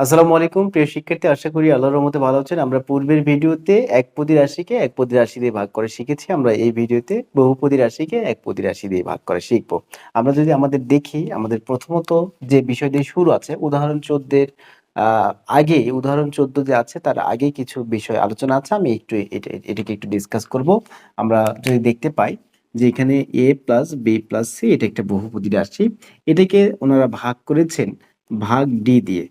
আসসালামু আলাইকুম, প্রিয় শিক্ষার্থী, আশা করি আল্লাহর রহমতে ভালো আছেন। আমরা পূর্বের ভিডিওতে একপদী রাশিকে একপদী রাশি দিয়ে ভাগ করে শিখেছি। আমরা এই ভিডিওতে বহুপদী রাশিকে একপদী রাশি দিয়ে ভাগ করে শিখব। আমরা যদি আমাদের দেখি, আমাদের প্রথমত যে বিষয় দিয়ে শুরু আছে, উদাহরণ চোদ্দের আগে, উদাহরণ চোদ্দ যে আছে, তার আগে কিছু বিষয় আলোচনা আছে, আমি একটু এটা- এটাকে একটু ডিসকাস করব। আমরা যদি দেখতে পাই যে এখানে A plus B plus C, এটা একটা বহুপদী রাশি। এটাকে ওনারা ভাগ করেছেন, ভাগ ডি দিয়ে।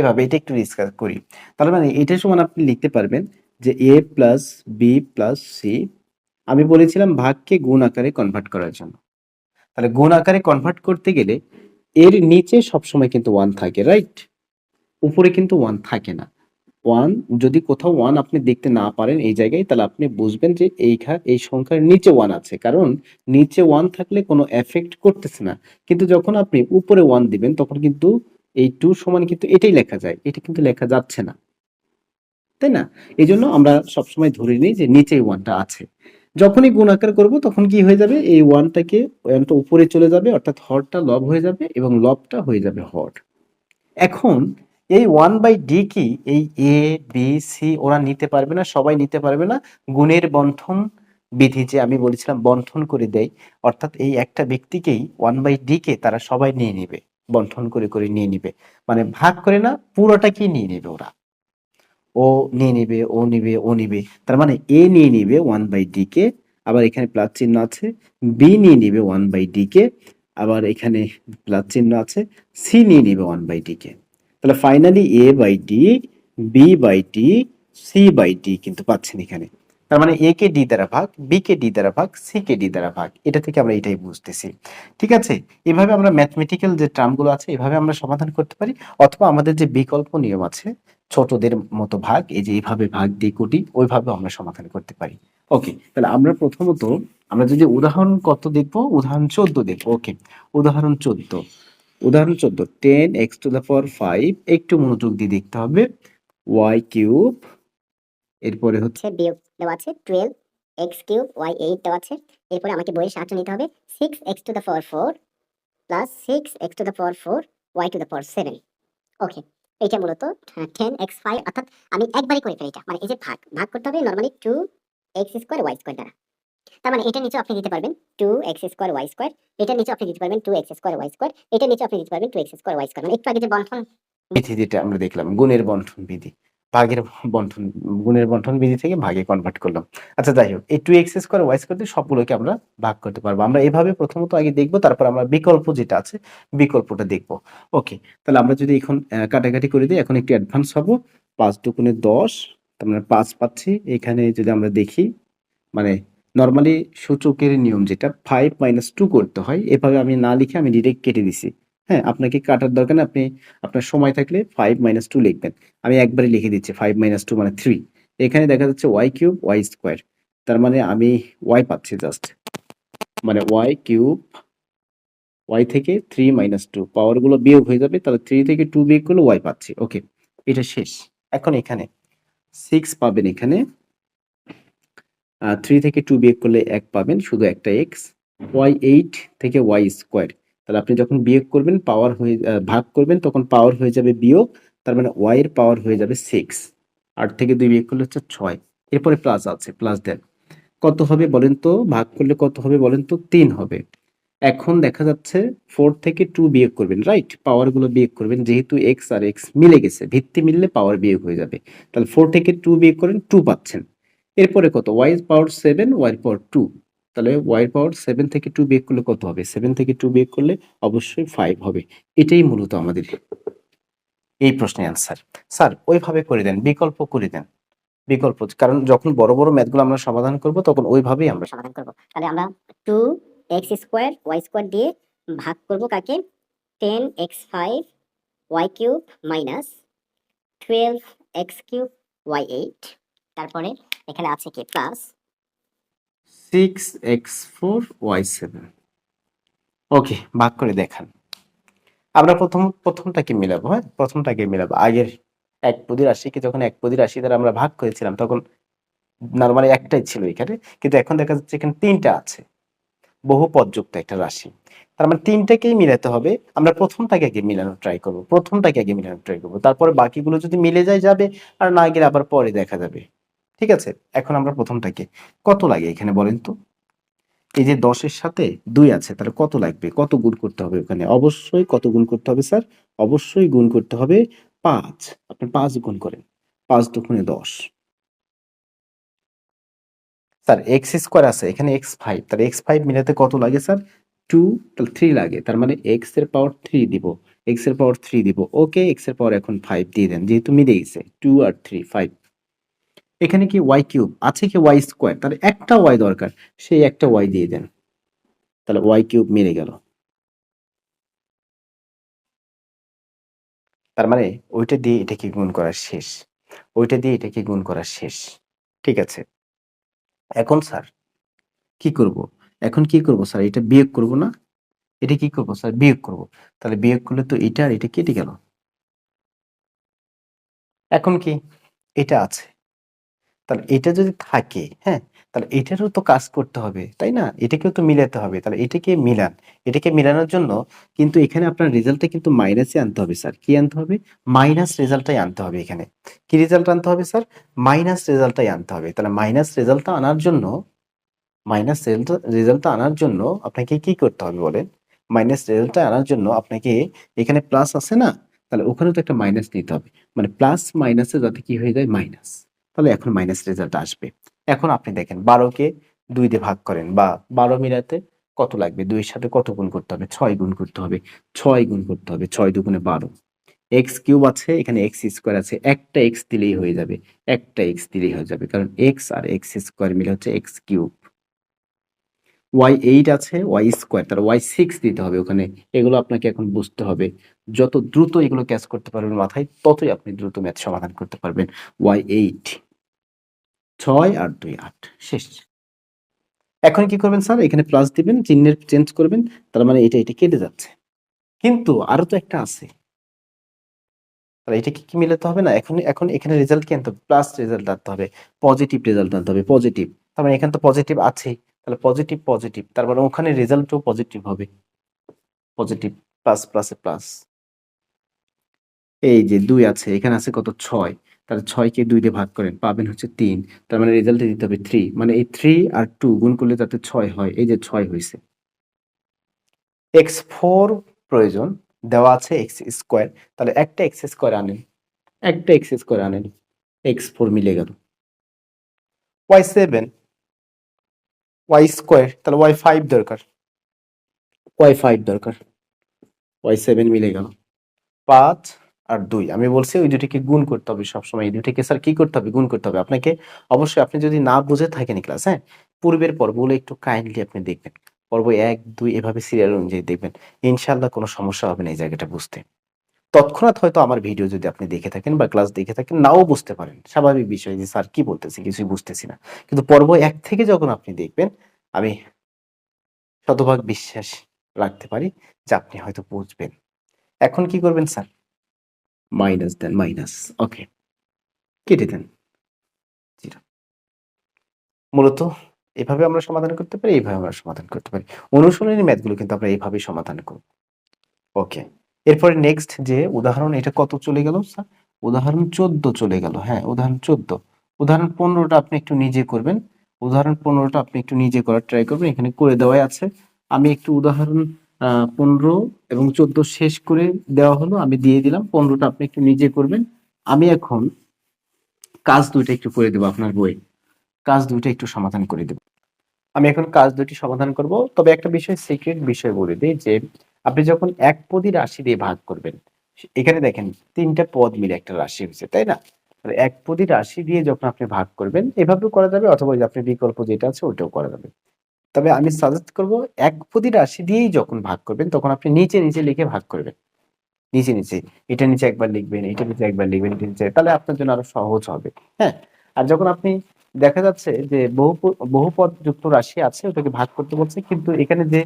এভাবে এটা একটু ডিসকাস করি। তার মানে এটা সমান আপনি লিখতে পারবেন যে A plus B plus C আমি বলেছিলাম ভাগকে গুণ আকারে কনভার্ট করার জন্য। তাহলে গুণ আকারে কনভার্ট করতে গেলে এর নিচে সবসময় কিন্তু ওয়ান থাকে রাইট উপরে কিন্তু ওয়ান থাকে না। ওয়ান যদি কোথাও ওয়ান আপনি দেখতে না পারেন এই জায়গায়, তাহলে আপনি বুঝবেন যে এই এই সংখ্যার নিচে ওয়ান আছে। কারণ নিচে ওয়ান থাকলে কোনো এফেক্ট করতেছে না। কিন্তু যখন আপনি উপরে ওয়ান দিবেন, তখন কিন্তু এই টু সমান কিন্তু এটাই লেখা যায়, এটা কিন্তু লেখা যাচ্ছে না। তাই না? এই জন্য আমরা সবসময় ধরে নিই যে নিচে ওয়ানটা আছে। যখনই গুণাকার করব, তখন কি হয়ে যাবে? এই ওয়ানটাকে ওয়ানটা উপরে চলে যাবে, অর্থাৎ হরটা লব হয়ে যাবে এবং লবটা হয়ে যাবে হর। এখন এই ওয়ান বাই ডি কি? এই এ বি সি ওরা নিতে পারবে না, সবাই নিতে পারবে না। গুণের বন্ঠন বিধি যে আমি বলেছিলাম বন্ঠন করে দেয়, অর্থাৎ এই একটা ব্যক্তিকেই ওয়ান বাই ডি কে তারা সবাই নিয়ে নেবে। বন্ঠন করে করে নিয়ে নিবে। মানে ভাগ করে না, পুরোটাকে নিয়ে নেবে ওরা। ও নিয়ে নিবে, ও নিবে ও নিবে। তার মানে এ নিয়ে নিবে ওয়ান বাই ডি কে, আবার এখানে প্লাস চিহ্ন আছে। বি নিয়ে নিবে ওয়ান বাই ডি কে, আবার এখানে প্লাস চিহ্ন আছে। সি নিয়ে নিবে ওয়ান বাই ডি কে। তাহলে finally A by D B by D C by D কিন্তু পাচ্ছেন এখানে। তার মানে এ কে ডি দ্বারা ভাগ বি কে ডি দ্বারা ভাগ সি কে ডি দ্বারা ভাগ। এটা থেকে আমরা এটাই বুঝতেছি। ঠিক আছে? এভাবে আমরা ম্যাথমেটিক্যাল যে টার্মগুলো আছে, এভাবে আমরা সমাধান করতে পারি। অথবা আমাদের যে বিকল্প নিয়ম আছে, ছোটদের মতো ভাগ, এই যে এইভাবে ভাগ দিয়ে কোটি ওইভাবে আমরা সমাধান করতে পারি। ওকে তাহলে আমরা প্রথমত, আমরা যদি উদাহরণ কত দেখব? উদাহরণ চোদ্দ দেখব। ওকে উদাহরণ চোদ্দ। উদাহরণ চোদ্দ ten X to the power five একটু মনোযোগ দিয়ে দেখতে হবে। ওয়াই কিউব এরপরে হচ্ছে বিয়োগ দেওয়া আছে twelve X cube Y eight দেওয়া আছে। এরপরে আমাকে বইয়ের সাহায্য নিতে হবে six X to the power four plus six X to the power four Y to the power seven okay এইটা মূলত টেন এক্স ফাইভ অর্থাৎ আমি একবারই করে ফেলি এটা। মানে এই যে ভাগ ভাগ করতে হবে normally two X square Y square দ্বারা। তার মানে এটা নিচে আপনি দিতে পারবেন two X square Y square এটা নিচে আপনি দিতে পারবেন two X square Y square এটা নিচে আপনি দিতে পারবেন two X square Y square মানে একটু আগে যে বন্ধন বিধি যেটা আমরা দেখলাম গুণের বন্টন বিধি। ভাগের বন্টন, গুণের বন্টন বিধি থেকে ভাগে কনভার্ট করলাম। আচ্ছা যাই হোক, এই two X square Y square দিয়ে সবগুলোকে আমরা ভাগ করতে পারব। আমরা এভাবে প্রথমত আগে দেখব, তারপর আমরা বিকল্প যেটা আছে, বিকল্পটা দেখব। ওকে তাহলে আমরা যদি এখন কাটাকাটি করে দিই, এখন একটু অ্যাডভান্স হব। পাঁচ দুগুণে দশ, তার মানে পাঁচ পাচ্ছি। এখানে যদি আমরা দেখি মানে নর্মালি সূচকের নিয়ম যেটা ফাইভ মাইনাস টু করতে হয়, এভাবে আমি না লিখে আমি ডিরেক্ট কেটে দিছি। হ্যাঁ আপনাকে কাটার দরকার না আপনি, আপনার সময় থাকলে ফাইভ মাইনাস টু লিখবেন। আমি একবারে লিখে দিচ্ছি ফাইভ মাইনাস টু মানে থ্রি এখানে দেখা যাচ্ছে ওয়াই কিউব ওয়াই স্কোয়ার তার মানে আমি ওয়াই পাচ্ছি জাস্ট মানে ওয়াই কিউব ওয়াই থেকে থ্রি মাইনাস টু পাওয়ারগুলো বিয়োগ হয়ে যাবে, তাহলে থ্রি থেকে টু বিয়োগ করলে ওয়াই পাচ্ছি। ওকে, এটা শেষ। এখন এখানে সিক্স পাবেন এখানে। থ্রি থেকে টু বিয়োগ করলে এক পাবেন, শুধু একটা এক্স ওয়াই এইট থেকে ওয়াই স্কোয়ার তাহলে আপনি যখন বিয়োগ করবেন পাওয়ার হয়ে ভাগ করবেন, তখন পাওয়ার হয়ে যাবে বিয়োগ, তার মানে ওয়াই এর পাওয়ার হয়ে যাবে সিক্স আট থেকে দুই বিয়োগ করলে হচ্ছে ছয়। এরপরে প্লাস আছে প্লাস দেন। কত হবে বলেন তো? ভাগ করলে কত হবে বলেন তো? তিন হবে। এখন দেখা যাচ্ছে ফোর থেকে টু বিয়োগ করবেন রাইট পাওয়ারগুলো বিয়োগ করবেন, যেহেতু এক্স আর এক্স মিলে গেছে, ভিত্তি মিললে পাওয়ার বিয়োগ হয়ে যাবে। তাহলে ফোর থেকে টু বিয়োগ করেন টু পাচ্ছেন। এরপরে কত? Y power seven Y power two তাহলে ওয়াই পাওয়ার সেভেন থেকে টু বিয়োগ করলে কত হবে? সেভেন থেকে টু বিয়োগ করলে অবশ্যই ফাইভ হবে। এটাই মূলত আমাদের এই প্রশ্নের অ্যান্সার স্যার ওইভাবে করে দেন, বিকল্প করে দেন। বিকল্প, কারণ যখন বড় বড় ম্যাথগুলো আমরা সমাধান করব, তখন ওইভাবেই আমরা সমাধান করব। তাহলে আমরা two X square Y square দিয়ে ভাগ করব কাকে? Ten X five Y cube minus twelve X cube Y eight তারপরে এখানে আছে কি? Plus six X four Y seven okay ভাগ করে দেখান। আমরা প্রথম, প্রথমটাকে মিলাবো হ্যাঁ? প্রথমটাকে মিলাবো। আগের এক পদি রাশিকে যখন এক পদি রাশি দ্বারা আমরা ভাগ করেছিলাম, তখন নর্মালি একটাই ছিল এখানে। কিন্তু এখন দেখা যাচ্ছে এখানে তিনটা আছে। বহুপদযুক্ত একটা রাশি। তার মানে তিনটাকেই মিলাতে হবে। আমরা প্রথমটাকে আগে মিলানোর ট্রাই করব। প্রথমটাকে আগে মিলানোর ট্রাই করব। তারপরে বাকিগুলো যদি মিলে যায়, যাবে। আর না গেলে আবার পরে দেখা যাবে। ঠিক আছে? এখন আমরা প্রথমটাকে কত লাগে এখানে বলেন তো? এই যে দশের সাথে দুই আছে, তাহলে কত লাগবে? কত গুণ করতে হবে ওখানে? অবশ্যই কত গুণ করতে হবে স্যার? অবশ্যই গুণ করতে হবে পাঁচ। আপনি পাঁচ গুণ করেন। পাঁচ দুগুণে দশ। স্যার, এক্স স্কোয়ার আছে, এখানে এক্স ফাইভ। তাহলে এক্স ফাইভ মিলাতে কত লাগে স্যার? টু থ্রি লাগে। তার মানে এক্সের পাওয়ার থ্রি দিব। এক্সের পাওয়ার থ্রি দিব। ওকে, এক্সের পাওয়ার এখন ফাইভ দিয়ে দেন, যেহেতু মিলে গেছে। টু আর থ্রি, ফাইভ। এখানে কি ওয়াই কিউব আছে কি ওয়াই স্কোয়ার তাহলে একটা ওয়াই দরকার। সেই একটা ওয়াই দিয়ে দেন। তাহলে ওয়াই কিউব মিলে গেল। তার মানে ওইটা দিয়ে এটাকে গুণ করা শেষ। ওইটা দিয়ে এটাকে গুণ করা শেষ। ঠিক আছে? এখন স্যার, কি করব? এখন কি করব স্যার? এটা বিয়োগ করব না? এটা কি করব স্যার? বিয়োগ করব। তাহলে বিয়োগ করলে তো এটা আর এটা কেটে গেল। এখন কি? এটা আছে। তাহলে এটা যদি থাকে হ্যাঁ তাহলে এটারও তো কাজ করতে হবে, তাই না? এটাকেও তো মিলাতে হবে, তাহলে এটাকে মিলান। এটাকে মিলানোর জন্য কিন্তু এখানে আপনার রেজাল্টটা কিন্তু মাইনাসে আনতে হবে স্যার কি আনতে হবে? মাইনাস রেজাল্টটাই আনতে হবে এখানে। কি রেজাল্ট আনতে হবে স্যার মাইনাস রেজাল্টটাই আনতে হবে। তাহলে মাইনাস রেজাল্টটা আনার জন্য মাইনাস রেজাল্টটা আনার জন্য আপনাকে কি করতে হবে বলেন? মাইনাস রেজাল্টটা আনার জন্য আপনাকে এখানে প্লাস আছে না? তাহলে ওখানে তো একটা মাইনাস নিতে হবে। মানে প্লাস মাইনাসে যাতে কি হয়ে যায়? মাইনাস তাহলে এখন মাইনাস রেজাল্ট আসবে। এখন আপনি দেখেন বারোকে দুই দিয়ে ভাগ করেন বা বারো মিলাতে কত লাগবে? দুইয়ের সাথে কত গুণ করতে হবে? ছয় গুণ করতে হবে। ছয় গুণ করতে হবে। ছয় দুগুণে বারো। এক্স কিউব আছে, এখানে এক্স স্কোয়ার আছে। একটা এক্স দিলেই হয়ে যাবে। একটা এক্স দিলেই হয়ে যাবে। কারণ এক্স আর এক্স স্কোয়ার মিলে হচ্ছে এক্স কিউব ওয়াই এইট আছে ওয়াই স্কোয়ার তার ওয়াই সিক্স দিতে হবে ওখানে। এগুলো আপনাকে এখন বুঝতে হবে। যত দ্রুত এগুলো ক্যাচ করতে পারবেন মাথায়, ততই আপনি দ্রুত ম্যাথ সমাধান করতে পারবেন। ওয়াই এইট ছয় আর দুই আট, শেষ। এখন কি করবেন স্যার? এখানে প্লাস দিবেন, চিহ্নের চেঞ্জ করবেন, তার মানে এটা এটা কেটে যাচ্ছে। কিন্তু আরও তো একটা আছে। এটা কি কি মিলাতে হবে না? এখন এখন এখানে রেজাল্ট কি? আনতে হবে প্লাস রেজাল্ট আনতে হবে পজিটিভ রেজাল্ট আনতে হবে পজিটিভ তার মানে এখানে তো পজিটিভ আছে। তাহলে পজিটিভ পজিটিভ তার মানে ওখানে রেজাল্টও পজিটিভ হবে। পজিটিভ প্লাস প্লাসে প্লাস এই যে দুই আছে, এখানে আছে কত? ছয়। তাহলে ছয়কে দুই দিয়ে ভাগ করেন, পাবেন হচ্ছে তিন। তার মানে রেজাল্টে দিতে হবে থ্রি মানে এই থ্রি আর টু গুণ করলে যাতে ছয় হয়। এই যে ছয় হয়েছে। এক্স ফোর প্রয়োজন। দেওয়া আছে এক্স স্কোয়ার তাহলে একটা এক্স স্কোয়ার আনেন। একটা এক্স স্কোয়ার আনেন। এক্স ফোর মিলে গেল। ওয়াই সেভেন ওয়াই স্কোয়ার তাহলে ওয়াই ফাইভ দরকার। ওয়াই ফাইভ দরকার। ওয়াই সেভেন মিলে গেল। পাঁচ। আর দুই, আমি বলছি ওই দুটিকে গুণ করতে হবে সবসময়। এই দুটিকে স্যার কি করতে হবে? গুণ করতে হবে। আপনাকে অবশ্যই আপনি যদি না বুঝে থাকেন ক্লাস হ্যাঁ? পূর্বের পর্বগুলো একটু কাইন্ডলি আপনি দেখবেন। পর্ব এক, দুই এভাবে সিরিয়াল অনুযায়ী দেখবেন। ইনশাল্লাহ কোনো সমস্যা হবে না এই জায়গাটা বুঝতে। তৎক্ষণাৎ হয়তো আমার ভিডিও যদি আপনি দেখে থাকেন বা ক্লাস দেখে থাকেন, নাও বুঝতে পারেন। স্বাভাবিক বিষয় যে স্যার কি বলতেছে, কিছুই বুঝতেছি না। কিন্তু পর্ব এক থেকে যখন আপনি দেখবেন, আমি শতভাগ বিশ্বাস রাখতে পারি যে আপনি হয়তো বুঝবেন। এখন কি করবেন স্যার মাইনাস দেন, মাইনাস। ওকে কেটে দেন। জিরো। মূলত এভাবে আমরা সমাধান করতে পারি, এইভাবে আমরা সমাধান করতে পারি। অনুশীলনী ম্যাথগুলো কিন্তু আমরা এইভাবেই সমাধান করব। ওকে এরপরে নেক্সট যে উদাহরণ, এটা কত চলে গেল স্যার উদাহরণ চোদ্দ চলে গেল হ্যাঁ উদাহরণ চোদ্দ। উদাহরণ পনেরোটা আপনি একটু নিজে করবেন। উদাহরণ পনেরোটা আপনি একটু নিজে করার ট্রাই করবেন, এখানে করে দেওয়াই আছে। আমি একটু উদাহরণ পনেরো এবং চোদ্দ শেষ করে দেওয়া হলো, আমি দিয়ে দিলাম। পনেরোটা আপনি একটু নিজে করবেন। আমি এখন কাজ দুইটা একটু করে দেবো আপনার বই কাজ দুইটা একটু সমাধান করে দেব। আমি এখন কাজ দুটি সমাধান করব। তবে একটা বিষয় সিক্রেট বিষয় বলে দিই যে, আপনি যখন এক পদী রাশি দিয়ে ভাগ করবেন, এখানে দেখেন তিনটা পদ মিলে একটা রাশি হয়েছে, তাই না? এক পদী রাশি দিয়ে যখন আপনি ভাগ করবেন, এভাবেও করা যাবে, অথবা আপনি বিকল্প যেটা আছে ওটাও করা যাবে। তবে আমি সাজেস্ট করব এক পদী রাশি দিয়েই যখন ভাগ করবেন, তখন আপনি নিচে নিচে লিখে ভাগ করবেন। নিচে নিচে, এটা নিচে একবার লিখবেন, এটা নিচে একবার লিখবেন, এটা নিচে, তাহলে আপনার জন্য আরও সহজ হবে হ্যাঁ? আর যখন আপনি দেখা যাচ্ছে যে বহু বহুপদ যুক্ত রাশি আছে, ওটাকে ভাগ করতে বলছে, কিন্তু এখানে যে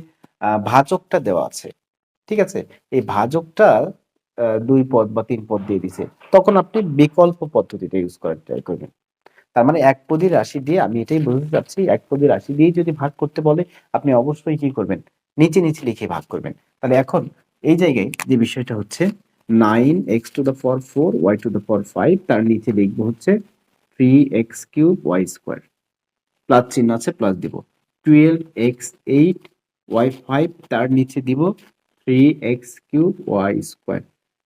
ভাজকটা দেওয়া আছে, ঠিক আছে? এই ভাজকটা দুই পদ বা তিন পদ দিয়ে দিছে, তখন আপনি বিকল্প পদ্ধতিটা ইউজ করার ট্রাই করবেন। তার মানে এক একপদী রাশি দিয়ে আমি এটাই বলতে চাচ্ছি এক একপদী রাশি দিয়ে যদি ভাগ করতে বলে আপনি অবশ্যই কি করবেন? নিচে নিচে লিখে ভাগ করবেন। তাহলে এখন এই জায়গায় যে বিষয়টা হচ্ছে nine X to the power four Y to the power five তার নিচে লিখব হচ্ছে three X cube Y square plus চিহ্ন আছে প্লাস দিব। Twelve X eight Y five তার নিচে দিব three X cube Y square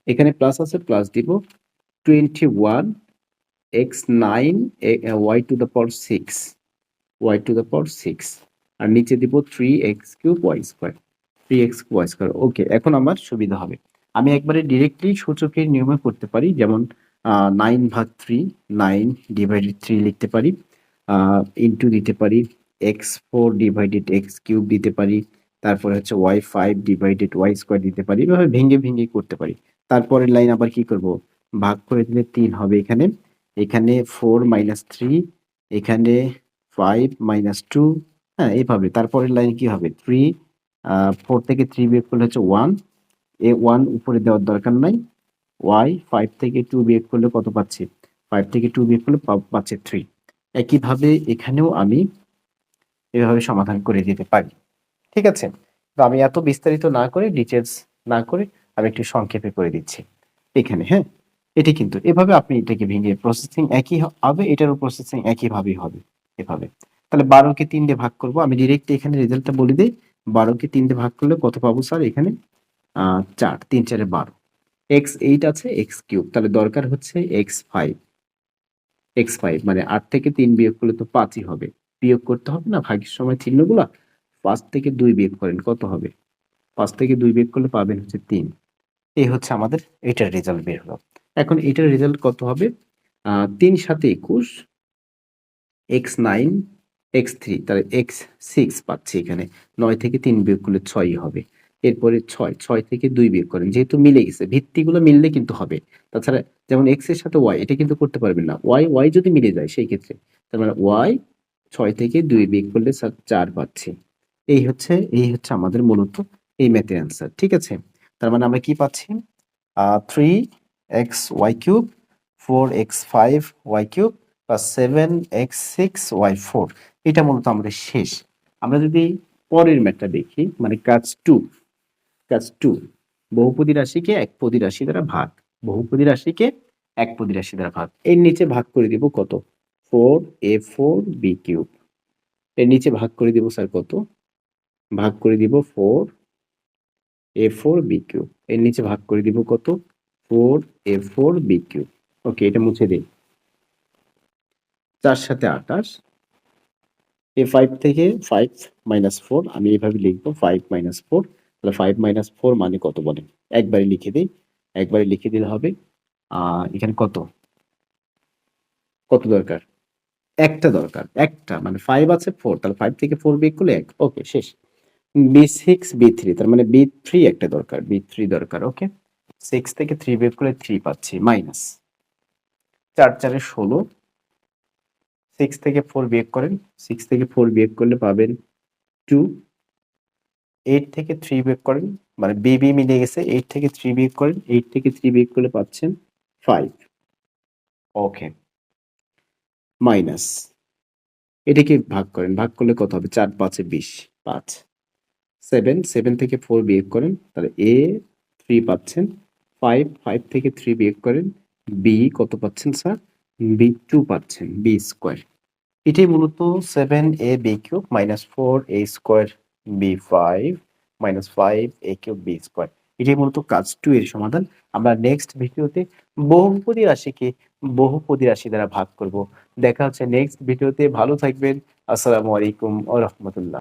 এখানে প্লাস আছে প্লাস দিব twenty one X nine Y to the power six Y to the power six আর নিচে দিব three X cube Y square three X Y square okay এখন আমার সুবিধা হবে। আমি একবারে ডিরেক্টলি সূচকের নিয়মে করতে পারি, যেমন নাইন ভাগ থ্রি নাইন ডিভাইডেড থ্রি লিখতে পারি ইন্টু দিতে পারি X four divided X cube দিতে পারি, তারপরে হচ্ছে Y five divided Y square দিতে পারি, এভাবে ভেঙে ভেঙে করতে পারি। তারপরের লাইন আবার কি করব? ভাগ করে দিলে তিন হবে এখানে। এখানে ফোর মাইনাস থ্রি এখানে ফাইভ মাইনাস টু হ্যাঁ এইভাবে তারপরের লাইন কি হবে? থ্রি ফোর থেকে থ্রি বিয়োগ করলে হচ্ছে ওয়ান এ ওয়ান উপরে দেওয়ার দরকার নাই। ওয়াই ফাইভ থেকে টু বিয়োগ করলে কত পাচ্ছি? ফাইভ থেকে টু বিয়োগ করলে পাচ্ছে থ্রি একইভাবে এখানেও আমি এভাবে সমাধান করে দিতে পারি। ঠিক আছে? তো আমি এত বিস্তারিত না করে ডিটেলস না করে আমি একটু সংক্ষেপে করে দিচ্ছি। এখানে হ্যাঁ? এটি কিন্তু এভাবে আপনি এটাকে ভেঙে প্রসেসিং একই হবে, এটারও প্রসেসিং একইভাবেই হবে, এভাবে। তাহলে বারোকে তিন দিয়ে ভাগ করব। আমি ডিরেক্ট এখানে রেজাল্টটা বলে দিই। বারোকে তিন দিয়ে ভাগ করলে কত পাবো স্যার এখানে? চার, তিন, চারে বারো। এক্স এইট আছে এক্স কিউব তাহলে দরকার হচ্ছে এক্স ফাইভ এক্স ফাইভ মানে আট থেকে তিন বিয়োগ করলে তো পাঁচই হবে। বিয়োগ করতে হবে না, ভাগের সময় চিহ্নগুলো পাঁচ থেকে দুই বিয়োগ করেন, কত হবে? পাঁচ থেকে দুই বিয়োগ করলে পাবেন হচ্ছে তিন। এই হচ্ছে আমাদের এটার রেজাল্ট বের হলো। এখন এটার রেজাল্ট কত হবে? তিন সাথে একুশ এক্স নাইন এক্স থ্রি তাহলে এক্স সিক্স পাচ্ছি এখানে। নয় থেকে তিন বিয়োগ করলে ছয়ই হবে। এরপরে ছয় ছয় থেকে দুই বিয়োগ করেন। যেহেতু মিলে গেছে, ভিত্তিগুলো মিললে কিন্তু হবে। তাছাড়া যেমন এক্সের সাথে ওয়াই এটা কিন্তু করতে পারবেন না। ওয়াই ওয়াই যদি মিলে যায় সেই ক্ষেত্রে, তার মানে ওয়াই ছয় থেকে দুই বিয়োগ করলে স্যার চার পাচ্ছি। এই হচ্ছে এই হচ্ছে আমাদের মূলত, এই ম্যাথের অ্যান্সার ঠিক আছে? তার মানে আমরা কি পাচ্ছি? Three x y cube four x five y cube plus seven x six y four এটা মূলত আমাদের শেষ। আমরা যদি পরের ম্যাটটা দেখি মানে কাজ টু কাজ টু বহুপদী রাশিকে একপদী রাশি দ্বারা ভাগ, বহুপদী রাশিকে একপদী রাশি দ্বারা ভাগ। এর নিচে ভাগ করে দিব কত? Four a four b cube এর নিচে ভাগ করে দিব স্যার কত? ভাগ করে দিব four a four b cube এর নিচে ভাগ করে দিব কত? Four a four b cube okay এটা মুছে দিই। চার সাথে আঠাশ। এ ফাইভ থেকে ফাইভ মাইনাস ফোর আমি এইভাবে লিখব ফাইভ মাইনাস ফোর তাহলে ফাইভ মাইনাস ফোর মানে কত বলেন একবারে লিখে দিই। একবারে লিখে দিলে হবে এখানে কত? কত দরকার? একটা দরকার, একটা। মানে ফাইভ আছে ফোর তাহলে ফাইভ থেকে ফোর বিয়োগ করলে এক। ওকে শেষ। বি সিক্স বি থ্রি তার মানে বি থ্রি একটা দরকার বি থ্রি দরকার ওকে সিক্স থেকে থ্রি বিয়োগ করলে থ্রি পাচ্ছি মাইনাস চার, চারে ষোলো। সিক্স থেকে ফোর বিয়োগ করেন সিক্স থেকে ফোর বিয়োগ করলে পাবেন টু এইট থেকে থ্রি বিয়োগ করেন মানে বি বি মিলে গেছে এইট থেকে থ্রি বিয়োগ করেন এইট থেকে থ্রি বিয়োগ করলে পাচ্ছেন ফাইভ ওকে মাইনাস এটাকে ভাগ করেন, ভাগ করলে কত হবে? চার, পাঁচে বিশ, পাঁচ। সেভেন সেভেন থেকে ফোর বিয়োগ করেন, তাহলে এ থ্রি পাচ্ছেন। ফাইভ ফাইভ থেকে থ্রি বিয়োগ করেন বি কত পাচ্ছেন স্যার বি টু পাচ্ছেন বি স্কোয়ার এটাই মূলত seven a b cube minus four a square b five minus five a cube b square এটাই মূলত কাজ টু এর সমাধান। আমরা নেক্সট ভিডিওতে বহুপদী রাশিকে বহুপদী রাশি দ্বারা ভাগ করব। দেখা হচ্ছে নেক্সট ভিডিওতে। ভালো থাকবেন। আসসালামু আলাইকুম ও রহমতুল্লাহ।